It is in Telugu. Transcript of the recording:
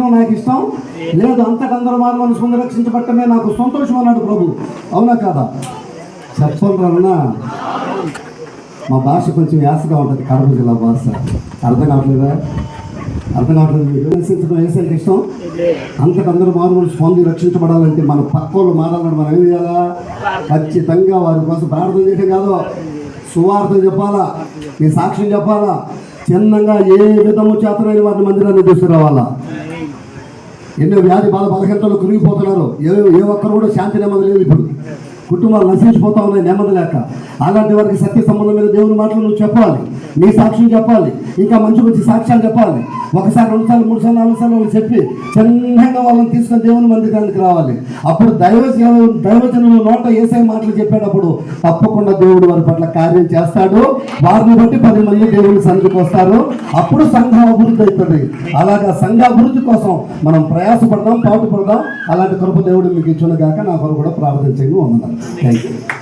నాకు ఇష్టం లేదు అంతకందరూ మారు మనసు నాకు సంతోషం అన్నాడు ప్రభు. అవునా కాదా? చెప్పండి మా భాష కొంచెం యాసగా ఉంటుంది కడప జిల్లా భాష. అర్థం కావట్లేదా? అర్థం కావట్లేదు విమర్శించడం వేసేందుకు ఏసైకి ఇష్టం? అంతకందరూ మారు స్పంది రక్షించబడాలంటే మన పక్కోళ్ళు మారాలని మనం ఏం చేయాలా? ఖచ్చితంగా వారి కోసం ప్రార్థన చేయడం కాదు. సువార్త చెప్పాలా? మీ సాక్ష్యం చెప్పాలా? చిన్నంగా ఏ విధము చేతనైన వారిని మందిరాన్ని తీసుకురావాలా? ఎన్నో వ్యాధి బాధ బలహీనతలు కురిగిపోతున్నారు. ఏ ఏ ఒక్కరు కూడా శాంతి నెమ్మది లేదు ఇప్పుడు. కుటుంబాలు నశించిపోతా ఉన్నాయి నెమ్మది లేక. అలాంటి వారికి సత్య సంబంధం మీద దేవుని మాటలు నువ్వు చెప్పాలి. నీ సాక్ష్యం చెప్పాలి. ఇంకా మంచి మంచి సాక్ష్యాలు చెప్పాలి. ఒకసారి రెండు సార్లు మూడు సార్లు నాలుగు సార్లు వాళ్ళు చెప్పి చిన్నగా వాళ్ళని తీసుకొని దేవుని మందిరానికి రావాలి. అప్పుడు దైవ దైవజనులు నోట ఏసై మాటలు చెప్పేటప్పుడు తప్పకుండా దేవుడు వారి పట్ల కార్యం చేస్తాడు. వారిని బట్టి పది మంది దేవుని సన్నిధికి వస్తారు. అప్పుడు సంఘం అభివృద్ధి అవుతుంది అలాగా సంఘ అభివృద్ధి కోసం మనం ప్రయాసపడదాం పాటుపడదాం. అలాంటి కృప దేవుడు మీకు ఇచ్చిన గాక నా కొరకు కూడా ప్రార్థన చేయండి వందనాలు. Thank you